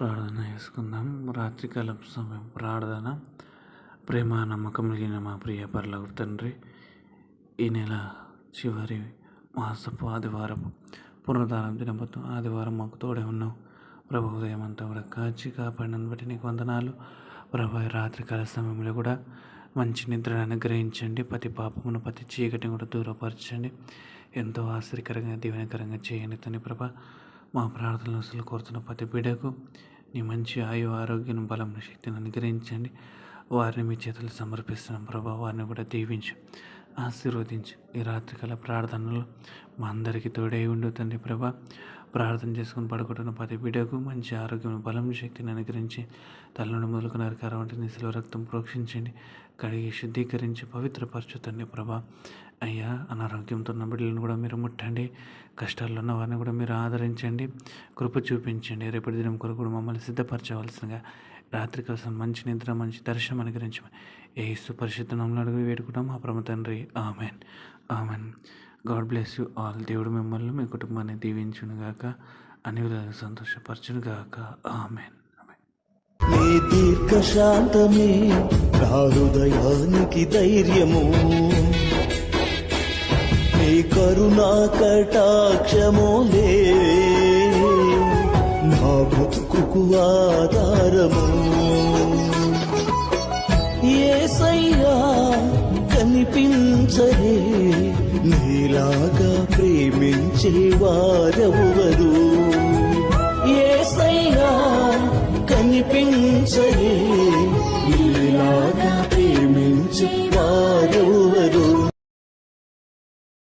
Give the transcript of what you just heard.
ప్రార్థన చేసుకుందాం. రాత్రికాల సమయం ప్రార్థన. ప్రేమ నమ్మకం కలిగిన మా ప్రియ పర్లకు తండ్రి ఈ నెల చివరి మాసపు ఆదివారం పునరుద్ధానం దినపత్తు ఆదివారం మాకు తోడే ఉన్నావు. ప్రభు ఉదయం అంతా కూడా కాచి కాపాడినని బట్టి నీకు వందనాలు. ప్రభు రాత్రికాల సమయంలో కూడా మంచి నిద్రను అనుగ్రహించండి. ప్రతి పాపమును ప్రతి చీకటిని కూడా దూరపరచండి. ఎంతో ఆశ్చర్యకరంగా దీవెనకరంగా చేయండి తని ప్రభ మా ప్రార్థనలు అసలు కోరుతున్న ప్రతి బిడకు నీ మంచి ఆయు ఆరోగ్యం బలం శక్తిని అనుగ్రహించండి. వారిని మీ చేతులు సమర్పిస్తున్నాం ప్రభా. వారిని కూడా దీవించు ఆశీర్వదించు. ఈ రాత్రికాల ప్రార్థనలు మా అందరికీ తోడై ఉండు తండ్రి ప్రభా. ప్రార్థన చేసుకుని పడుకుంటున్న ప్రతి బిడ్డకు మంచి ఆరోగ్యం బలం శక్తిని అనుగ్రహించి తల్లును మొదలుకున్న అరికారం వంటి నిశలో రక్తం ప్రోక్షించండి. కడిగి శుద్ధీకరించి పవిత్రపరచు తండ్రి ప్రభా. అయ్యా అనారోగ్యంతో ఉన్న బిడ్డలను కూడా మీరు ముట్టండి. కష్టాల్లో ఉన్న వారిని కూడా మీరు ఆదరించండి. కృప చూపించండి. రేపటి దినం కొరకు కూడా మమ్మల్ని సిద్ధపరచవలసిందిగా రాత్రి కోసం మంచి నిద్ర మంచి దర్శనం అనుగ్రహించమని ఏ సుపరిశుద్ధ అడుగు వేడుకుంటాం మా ప్రమ తండ్రి amen. Amen. God bless you all. దేవుడు మిమ్మల్ని మీ కుటుంబాన్ని దీవించునుగాక అన్ని విధాలుగా సంతోషపరచునుగాక ఆమెన్. ఆమెన్ దీర్ఘశాంతమే నా హృదయానికి ధైర్యము. నీ కరుణా కటాక్షములే నా బ్రతుకుకు ఆధారము. ఏసయ్యా కనిపించరే నీలాగా ప్రేమించే వారెవరు. ఏసయ్యా కనిపించరే నీలాగా ప్రేమించే